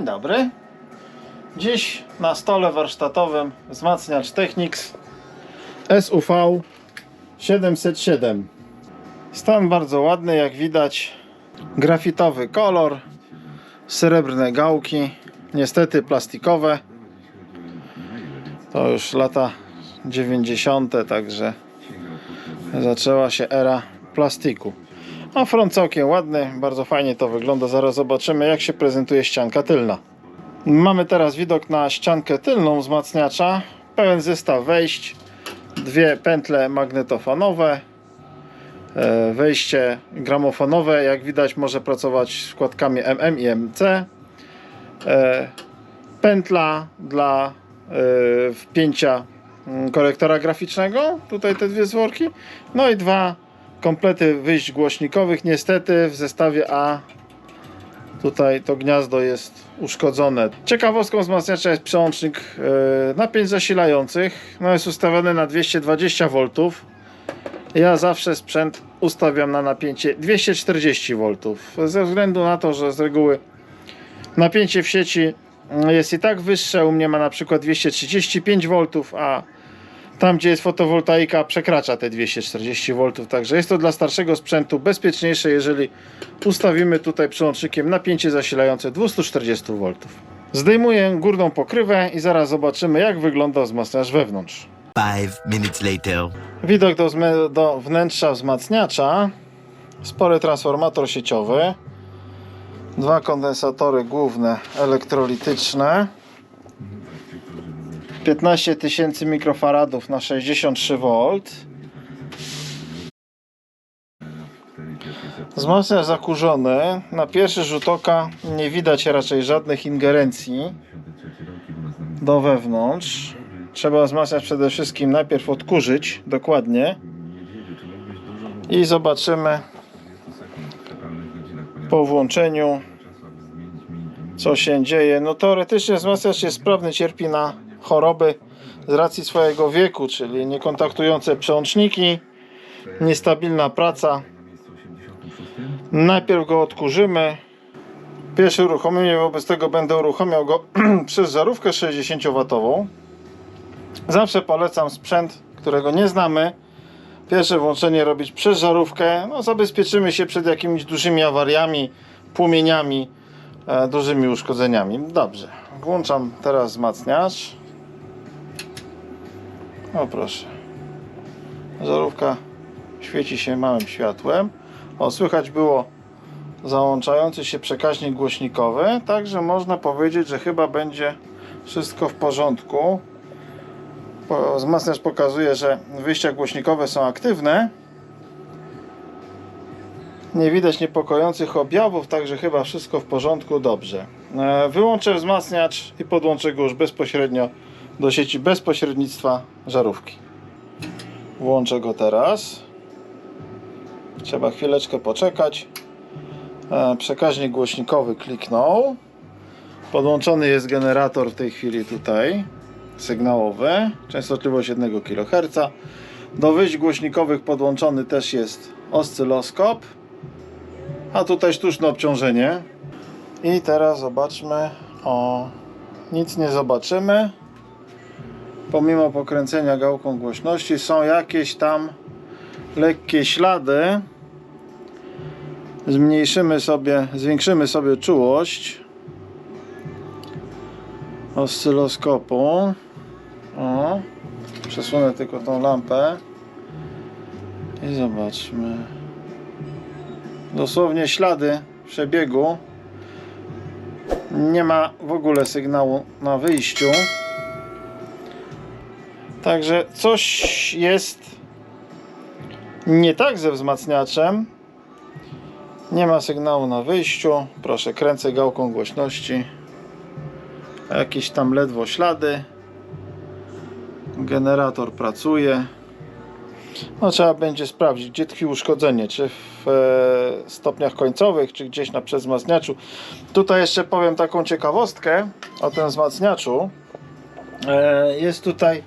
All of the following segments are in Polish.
Dzień dobry. Dziś na stole warsztatowym wzmacniacz Technics SUV 707. Stan bardzo ładny, jak widać. Grafitowy kolor, srebrne gałki, niestety plastikowe. To już lata 90., także zaczęła się era plastiku. A front całkiem ładny, bardzo fajnie to wygląda. Zaraz zobaczymy, jak się prezentuje ścianka tylna. Mamy teraz widok na ściankę tylną wzmacniacza. Pełen zestaw wejść, dwie pętle magnetofonowe, e, wejście gramofonowe. Jak widać, może pracować z wkładkami MM i MC. E, Pętla dla e, wpięcia mm, korektora graficznego. Tutaj te dwie zworki. No i dwa komplety wyjść głośnikowych. Niestety w zestawie A tutaj to gniazdo jest uszkodzone. Ciekawostką wzmacniacza jest przełącznik e, napięć zasilających. No jest ustawiony na 220 V. Ja zawsze sprzęt ustawiam na napięcie 240 V. Ze względu na to, że z reguły napięcie w sieci jest i tak wyższe. U mnie ma na przykład 235 V, a tam gdzie jest fotowoltaika przekracza te 240 V, także jest to dla starszego sprzętu bezpieczniejsze, jeżeli ustawimy tutaj przełącznikiem napięcie zasilające 240 V. Zdejmuję górną pokrywę i zaraz zobaczymy jak wygląda wzmacniacz wewnątrz. Five minutes later. Widok do, do wnętrza wzmacniacza. Spory transformator sieciowy. Dwa kondensatory główne elektrolityczne. 15 tysięcy mikrofaradów na 63 V. Wzmacniacz zakurzony. Na pierwszy rzut oka nie widać raczej żadnych ingerencji do wewnątrz. Trzeba wzmacniać przede wszystkim najpierw odkurzyć dokładnie i zobaczymy po włączeniu co się dzieje. No teoretycznie wzmacniacz jest sprawny, cierpi na choroby z racji swojego wieku, czyli niekontaktujące przełączniki, niestabilna praca. Najpierw go odkurzymy. Pierwsze uruchomienie, wobec tego będę uruchamiał go przez żarówkę 60W. Zawsze polecam sprzęt, którego nie znamy. Pierwsze włączenie robić przez żarówkę. No, zabezpieczymy się przed jakimiś dużymi awariami, płomieniami, e, dużymi uszkodzeniami. Dobrze. Włączam teraz wzmacniacz. O proszę. Żarówka świeci się małym światłem. O, słychać było załączający się przekaźnik głośnikowy, także można powiedzieć, że chyba będzie wszystko w porządku. Po- Wzmacniacz pokazuje, że wyjścia głośnikowe są aktywne. Nie widać niepokojących objawów, także chyba wszystko w porządku, dobrze. E, Wyłączę wzmacniacz i podłączę go już bezpośrednio do sieci bez pośrednictwa żarówki. Włączę go teraz. Trzeba chwileczkę poczekać. E, Przekaźnik głośnikowy kliknął. Podłączony jest generator w tej chwili tutaj sygnałowy, częstotliwość 1 kHz. Do wyjść głośnikowych podłączony też jest oscyloskop, a tutaj sztuczne obciążenie. I teraz zobaczmy, o nic nie zobaczymy. Pomimo pokręcenia gałką głośności są jakieś tam lekkie ślady. Zmniejszymy sobie, zwiększymy sobie czułość oscyloskopu. O, przesunę tylko tą lampę i zobaczmy. Dosłownie ślady przebiegu. Nie ma w ogóle sygnału na wyjściu. Także coś jest nie tak ze wzmacniaczem. Nie ma sygnału na wyjściu. Proszę, kręcę gałką głośności jakieś tam ledwo ślady. Generator pracuje. No, trzeba będzie sprawdzić, gdzie tkwi uszkodzenie, czy w e, stopniach końcowych, czy gdzieś na przedwzmacniaczu. Tutaj jeszcze powiem taką ciekawostkę o tym wzmacniaczu. E, jest tutaj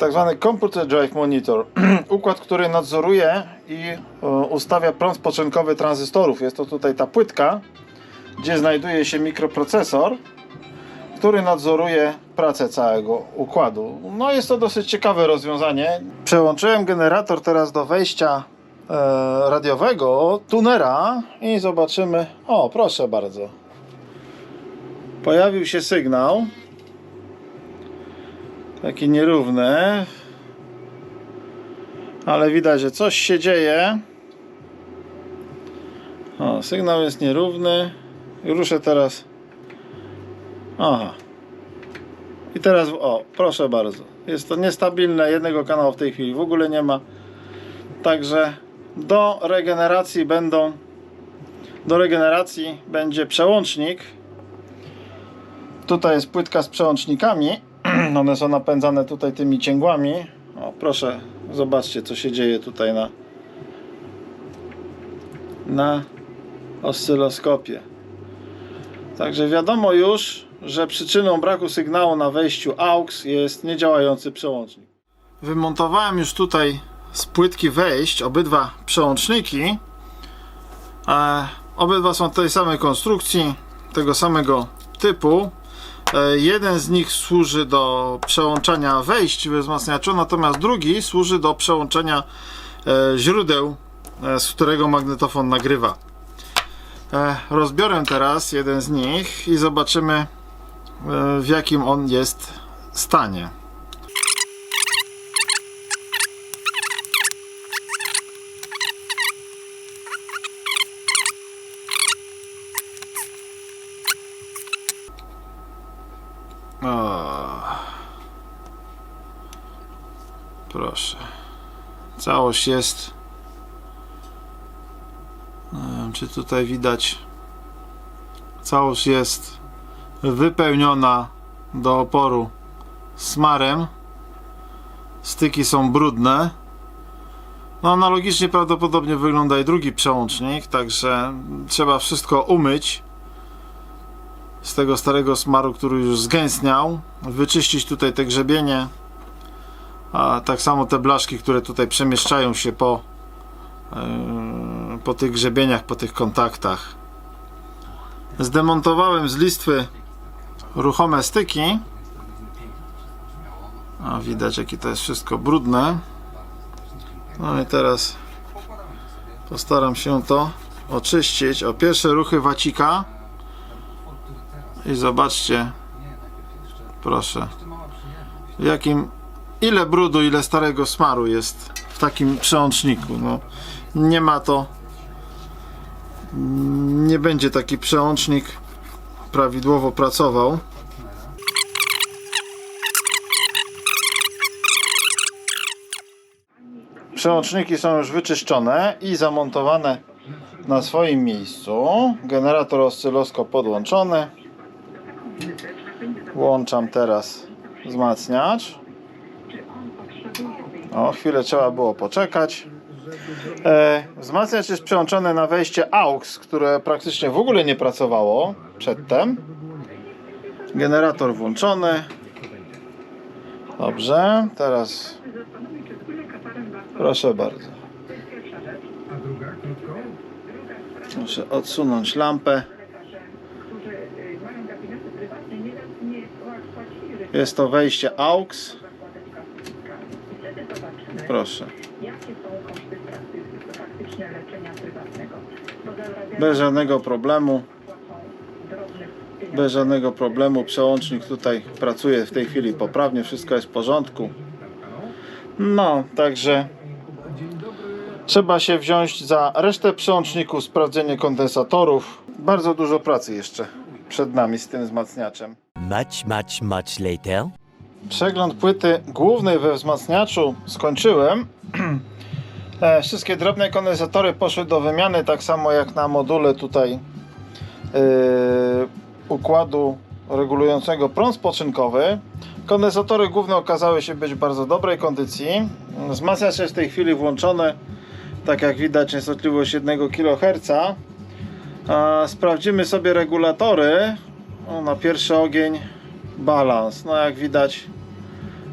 tak zwany Computer Drive Monitor. Układ, który nadzoruje i e, ustawia prąd spoczynkowy tranzystorów. Jest to tutaj ta płytka gdzie znajduje się mikroprocesor, który nadzoruje pracę całego układu. No jest to dosyć ciekawe rozwiązanie. Przełączyłem generator teraz do wejścia e, radiowego tunera i zobaczymy. O, proszę bardzo. Pojawił się sygnał. Taki nierówny. Ale widać, że coś się dzieje. O, sygnał jest nierówny. Ruszę teraz. Aha. I teraz, o, proszę bardzo. Jest to niestabilne, jednego kanału w tej chwili w ogóle nie ma. Także do regeneracji będą do regeneracji będzie przełącznik. Tutaj jest płytka z przełącznikami. One są napędzane tutaj tymi cięgłami. O, proszę, zobaczcie co się dzieje tutaj na na oscyloskopie. Także wiadomo już, że przyczyną braku sygnału na wejściu AUX jest niedziałający przełącznik. Wymontowałem już tutaj z płytki wejść obydwa przełączniki. E, obydwa są tej samej konstrukcji, tego samego typu. E, jeden z nich służy do przełączania wejść we wzmacniaczu, natomiast drugi służy do przełączenia e, źródeł, e, z którego magnetofon nagrywa. Rozbiorę teraz jeden z nich i zobaczymy w jakim on jest stanie. Proszę. Całość jest. Nie wiem, czy tutaj widać. Całość jest wypełniona do oporu smarem. Styki są brudne. No analogicznie prawdopodobnie wygląda i drugi przełącznik, także trzeba wszystko umyć z tego starego smaru, który już zgęstniał, wyczyścić tutaj te grzebienie, a tak samo te blaszki, które tutaj przemieszczają się po, yy, po tych grzebieniach, po tych kontaktach. Zdemontowałem z listwy ruchome styki. A widać jakie to jest wszystko brudne. No i teraz postaram się to oczyścić. O pierwsze ruchy wacika. I zobaczcie, proszę, w jakim, ile brudu, ile starego smaru jest w takim przełączniku. No, nie ma to, nie będzie taki przełącznik prawidłowo pracował. Przełączniki są już wyczyszczone i zamontowane na swoim miejscu. Generator oscyloskop podłączony. Włączam teraz wzmacniacz. O, chwilę trzeba było poczekać. E, wzmacniacz jest przełączony na wejście AUX, które praktycznie w ogóle nie pracowało przedtem. Generator włączony. Dobrze, teraz proszę bardzo. Muszę odsunąć lampę. Jest to wejście AUX. Proszę. Bez żadnego problemu. Bez żadnego problemu. Przełącznik tutaj pracuje w tej chwili poprawnie. Wszystko jest w porządku. No, także trzeba się wziąć za resztę przełączników, sprawdzenie kondensatorów. Bardzo dużo pracy jeszcze przed nami z tym wzmacniaczem. Much, much, much later. Przegląd płyty głównej we wzmacniaczu skończyłem. E, Wszystkie drobne kondensatory poszły do wymiany, tak samo jak na module tutaj yy, układu regulującego prąd spoczynkowy. Kondensatory główne okazały się być w bardzo dobrej kondycji. Wzmacniacz jest w tej chwili włączony, tak jak widać częstotliwość 1 kHz. Sprawdzimy sobie regulatory. O, na pierwszy ogień balans. No jak widać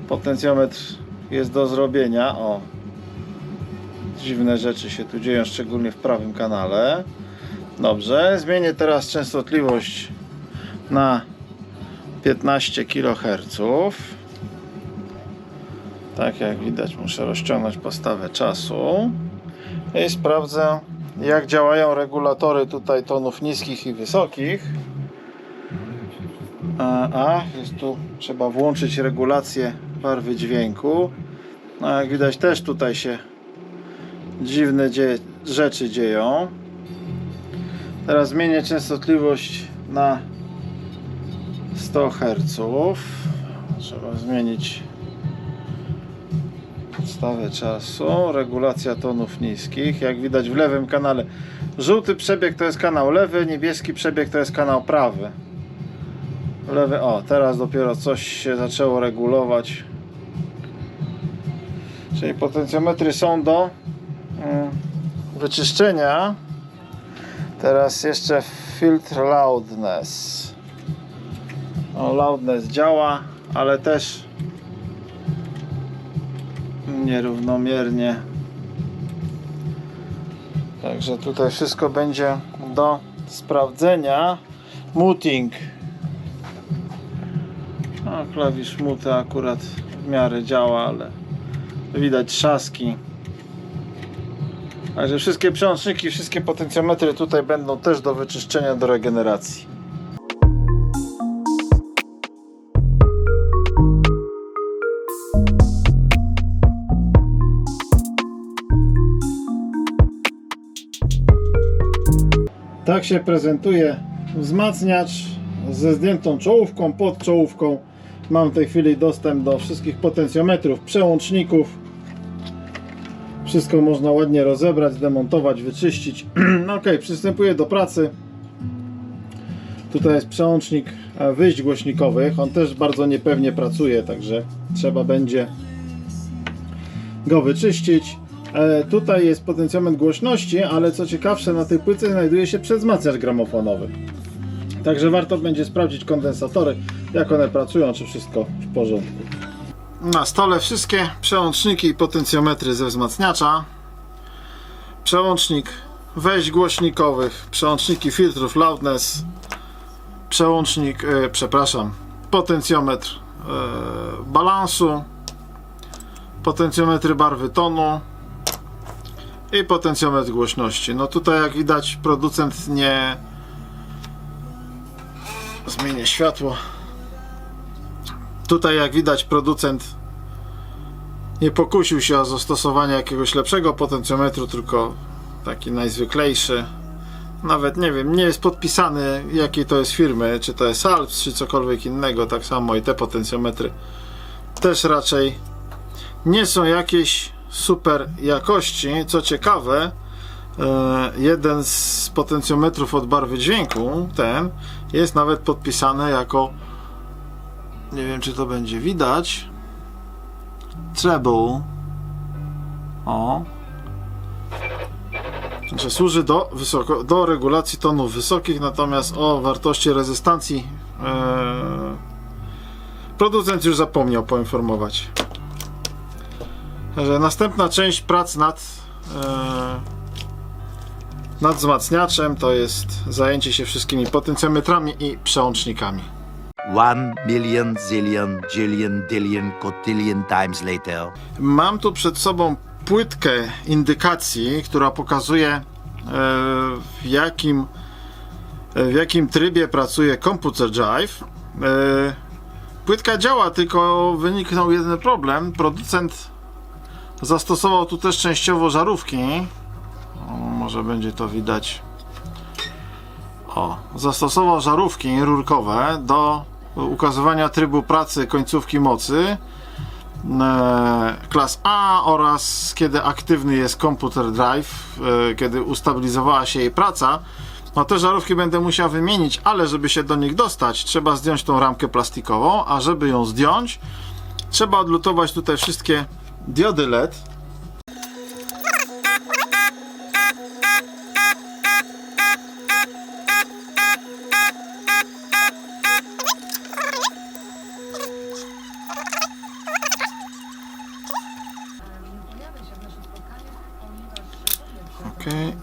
potencjometr jest do zrobienia. O. Dziwne rzeczy się tu dzieją, szczególnie w prawym kanale. Dobrze, zmienię teraz częstotliwość na 15 kHz. Tak jak widać, muszę rozciągnąć postawę czasu i sprawdzę, jak działają regulatory tutaj tonów niskich i wysokich. A, jest tu trzeba włączyć regulację barwy dźwięku. No jak widać, też tutaj się dziwne dzie rzeczy dzieją. Teraz zmienię częstotliwość na 100 Hz. Trzeba zmienić podstawę czasu. Regulacja tonów niskich. Jak widać w lewym kanale. Żółty przebieg to jest kanał lewy, niebieski przebieg to jest kanał prawy. Lewy, o, teraz dopiero coś się zaczęło regulować. Czyli potencjometry są do mm, wyczyszczenia. Teraz jeszcze filtr loudness. O, loudness działa, ale też nierównomiernie. Także tutaj wszystko będzie do sprawdzenia. Muting. Klawisz muty akurat w miarę działa, ale widać trzaski. Także wszystkie przełączniki, wszystkie potencjometry tutaj będą też do wyczyszczenia, do regeneracji. Tak się prezentuje wzmacniacz ze zdjętą czołówką, pod czołówką. Mam w tej chwili dostęp do wszystkich potencjometrów, przełączników. Wszystko można ładnie rozebrać, demontować, wyczyścić. No ok, przystępuję do pracy. Tutaj jest przełącznik wyjść głośnikowych. On też bardzo niepewnie pracuje, także trzeba będzie go wyczyścić. E, tutaj jest potencjometr głośności, ale co ciekawsze, na tej płycie znajduje się przewzmacniacz gramofonowy. Także warto będzie sprawdzić kondensatory, jak one pracują, czy wszystko w porządku. Na stole wszystkie przełączniki i potencjometry ze wzmacniacza. Przełącznik wejść głośnikowych, przełączniki filtrów loudness, przełącznik, e, przepraszam, potencjometr e, balansu, potencjometry barwy tonu i potencjometr głośności. No tutaj jak widać producent nie zmienię światło. Tutaj jak widać producent nie pokusił się o zastosowanie jakiegoś lepszego potencjometru, tylko taki najzwyklejszy. Nawet nie wiem, nie jest podpisany jakiej to jest firmy, czy to jest Alps, czy cokolwiek innego. Tak samo i te potencjometry też raczej nie są jakieś super jakości. Co ciekawe, jeden z potencjometrów od barwy dźwięku, ten, jest nawet podpisany jako nie wiem czy to będzie widać treble. O. Że służy do, wysoko, do regulacji tonów wysokich natomiast o wartości rezystancji e, producent już zapomniał poinformować. Że następna część prac nad e, nad wzmacniaczem to jest zajęcie się wszystkimi potencjometrami i przełącznikami. One million zillion jillion dillion cotillion times later. Mam tu przed sobą płytkę indykacji, która pokazuje e, w jakim, w jakim trybie pracuje komputer Drive. E, Płytka działa, tylko wyniknął jeden problem. Producent zastosował tu też częściowo żarówki. Może będzie to widać. O, zastosował żarówki rurkowe do ukazywania trybu pracy końcówki mocy e, klas A oraz kiedy aktywny jest komputer drive, e, kiedy ustabilizowała się jej praca, no te żarówki będę musiał wymienić, ale żeby się do nich dostać, trzeba zdjąć tą ramkę plastikową, a żeby ją zdjąć, trzeba odlutować tutaj wszystkie diody LED. Okej.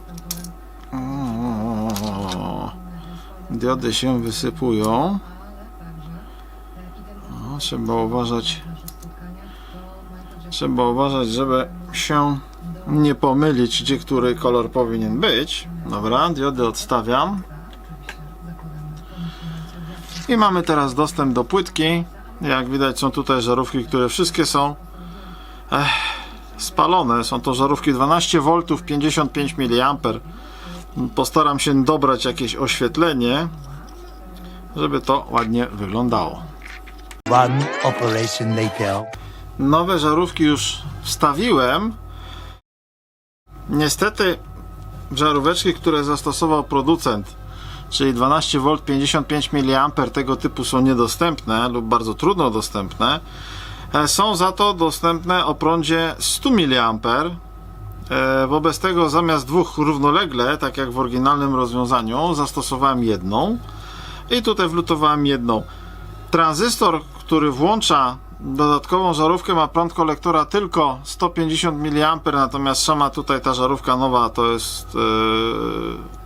Diody się wysypują. O, trzeba uważać. Trzeba uważać, żeby się nie pomylić, gdzie który kolor powinien być. Dobra, diody odstawiam. I mamy teraz dostęp do płytki. Jak widać są tutaj żarówki, które wszystkie są ech, spalone. Są to żarówki 12V, 55 mA. Postaram się dobrać jakieś oświetlenie, żeby to ładnie wyglądało. One operation later. Nowe żarówki już wstawiłem. Niestety żaróweczki, które zastosował producent, czyli 12V 55 mA tego typu są niedostępne lub bardzo trudno dostępne. E, Są za to dostępne o prądzie 100 mA. E, Wobec tego zamiast dwóch równolegle, tak jak w oryginalnym rozwiązaniu, zastosowałem jedną i tutaj wlutowałem jedną. Tranzystor, który włącza dodatkową żarówkę, ma prąd kolektora tylko 150 mA, natomiast sama tutaj ta żarówka nowa to jest yy,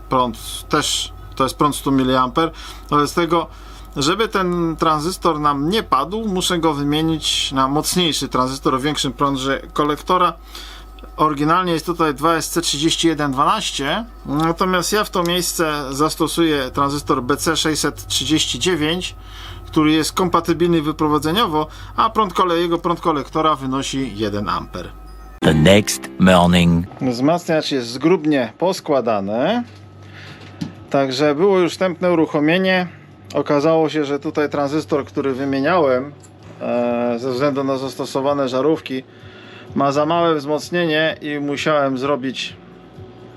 prąd też to jest prąd 100 mA. Wobec tego, żeby ten tranzystor nam nie padł, muszę go wymienić na mocniejszy tranzystor o większym prądzie kolektora. Oryginalnie jest tutaj 2SC3112, natomiast ja w to miejsce zastosuję tranzystor BC639, który jest kompatybilny wyprowadzeniowo, a prąd kolej, jego prąd kolektora wynosi 1 A. The next morning. Wzmacniacz jest zgrubnie poskładany, także było już wstępne uruchomienie. Okazało się, że tutaj tranzystor, który wymieniałem e, ze względu na zastosowane żarówki, ma za małe wzmocnienie i musiałem zrobić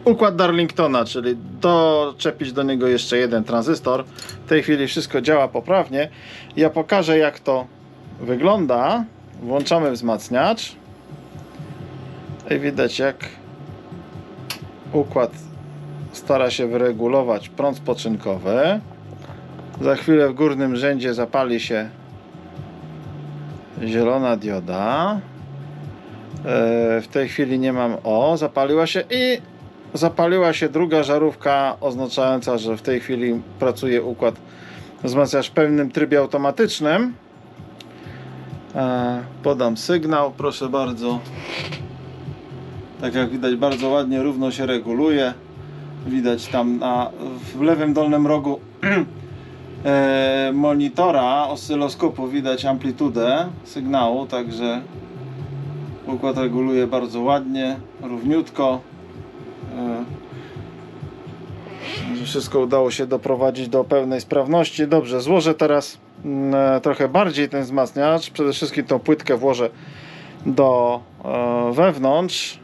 układ Darlingtona, czyli doczepić do niego jeszcze jeden tranzystor. W tej chwili wszystko działa poprawnie. Ja pokażę jak to wygląda. Włączamy wzmacniacz. I widać jak układ stara się wyregulować prąd spoczynkowy. Za chwilę w górnym rzędzie zapali się zielona dioda. E, W tej chwili nie mam o, zapaliła się i zapaliła się druga żarówka oznaczająca, że w tej chwili pracuje układ wzmacniacz w pełnym trybie automatycznym. E, Podam sygnał, proszę bardzo. Tak jak widać, bardzo ładnie, równo się reguluje. Widać tam na, w lewym dolnym rogu e, monitora, oscyloskopu widać amplitudę sygnału, także układ reguluje bardzo ładnie, równiutko. E, że Wszystko udało się doprowadzić do pełnej sprawności. Dobrze, złożę teraz mm, e, trochę bardziej ten wzmacniacz. Przede wszystkim tą płytkę włożę do e, wewnątrz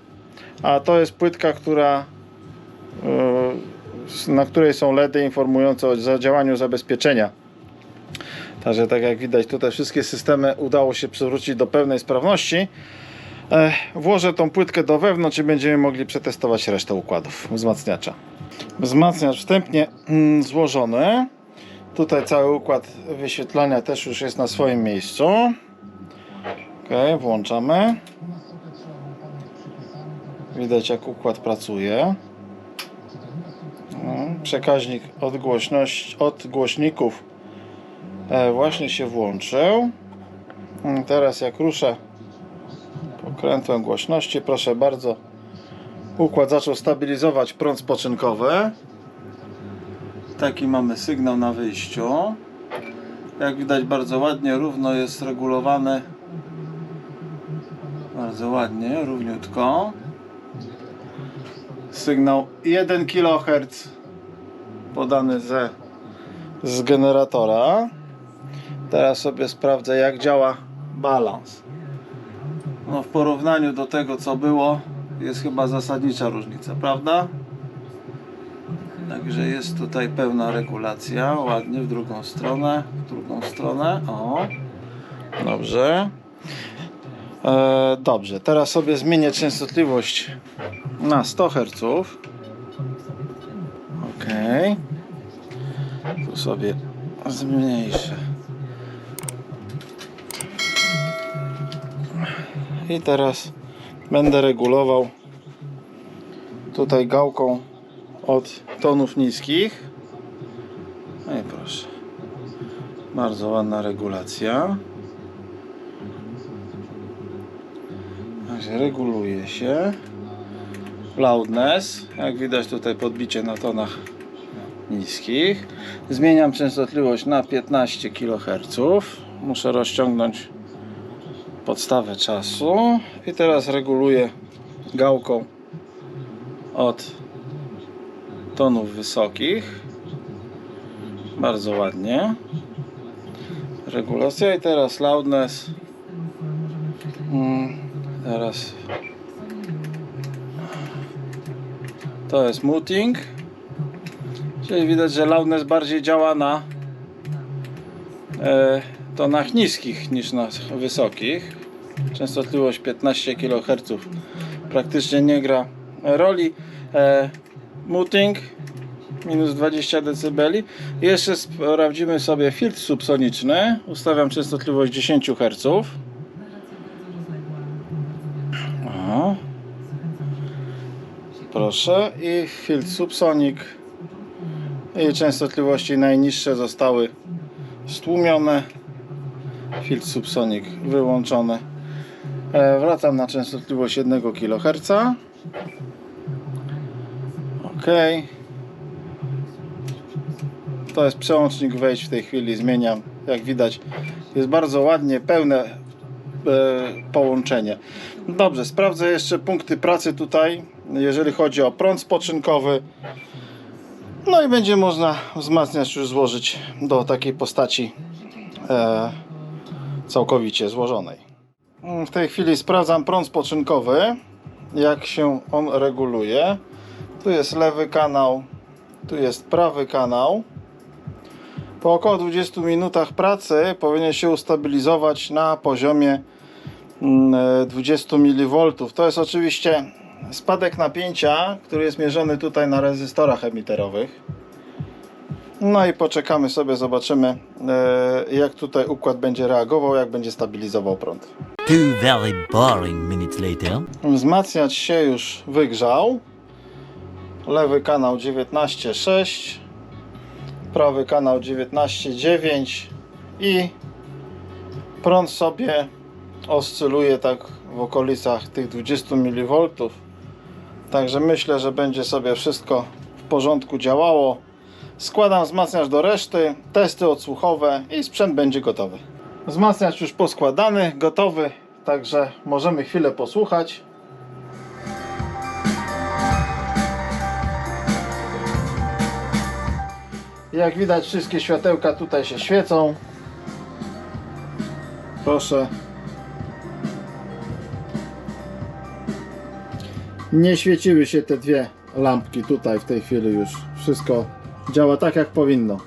a to jest płytka, która na której są LEDy informujące o zadziałaniu zabezpieczenia. Także tak jak widać tutaj wszystkie systemy udało się przywrócić do pełnej sprawności. Włożę tą płytkę do wewnątrz i będziemy mogli przetestować resztę układów wzmacniacza. Wzmacniacz wstępnie mm, złożony. Tutaj cały układ wyświetlania też już jest na swoim miejscu. Ok, włączamy. Widać jak układ pracuje. No, Przekaźnik od, głośności, od głośników e, właśnie się włączył. Mm, Teraz jak ruszę pokrętłem głośności, proszę bardzo, układ zaczął stabilizować prąd spoczynkowy. Taki mamy sygnał na wyjściu. Jak widać bardzo ładnie, równo jest regulowany. Bardzo ładnie, równiutko sygnał 1 kHz podany ze, z generatora. Teraz sobie sprawdzę jak działa balans. No w porównaniu do tego co było jest chyba zasadnicza różnica, prawda? Także jest tutaj pełna regulacja, ładnie w drugą stronę, w drugą stronę, o. Dobrze. E, dobrze, teraz sobie zmienię częstotliwość na 100 Hz. Ok. Tu sobie zmniejszę. I teraz będę regulował tutaj gałką od tonów niskich. No i proszę. Bardzo ładna regulacja. Także reguluje się. Loudness. Jak widać tutaj podbicie na tonach niskich. Zmieniam częstotliwość na 15 kHz. Muszę rozciągnąć podstawę czasu. I teraz reguluję gałką od tonów wysokich. Bardzo ładnie. Regulacja i teraz loudness. Mm, teraz to jest muting. Czyli widać, że loudness bardziej działa na e, tonach niskich niż na wysokich. Częstotliwość 15 kHz praktycznie nie gra roli. E, muting minus 20 dB. Jeszcze sprawdzimy sobie filtr subsoniczny. Ustawiam częstotliwość 10 Hz. O. Proszę i filtr subsonik i częstotliwości najniższe zostały stłumione. Filtr subsonik wyłączony. E, wracam na częstotliwość 1 kHz. OK. To jest przełącznik wejść w tej chwili, zmieniam. Jak widać, jest bardzo ładnie, pełne e, połączenie. Dobrze, sprawdzę jeszcze punkty pracy tutaj, jeżeli chodzi o prąd spoczynkowy. No i będzie można wzmacniacz już złożyć do takiej postaci e, całkowicie złożonej. W tej chwili sprawdzam prąd spoczynkowy, jak się on reguluje. Tu jest lewy kanał, tu jest prawy kanał. Po około 20 minutach pracy powinien się ustabilizować na poziomie mm, e, 20 mV. To jest oczywiście spadek napięcia, który jest mierzony tutaj na rezystorach emiterowych. No i poczekamy sobie, zobaczymy e, jak tutaj układ będzie reagował, jak będzie stabilizował prąd. Two very boring minutes later. Wzmacniacz się już wygrzał. Lewy kanał 19.6, prawy kanał 19.9 i prąd sobie oscyluje tak w okolicach tych 20 mV. Także myślę, że będzie sobie wszystko w porządku działało. Składam wzmacniacz do reszty, testy odsłuchowe i sprzęt będzie gotowy. Wzmacniacz już poskładany, gotowy, także możemy chwilę posłuchać. Jak widać wszystkie światełka tutaj się świecą. Proszę. Nie świeciły się te dwie lampki tutaj w tej chwili już. Wszystko działa tak jak powinno.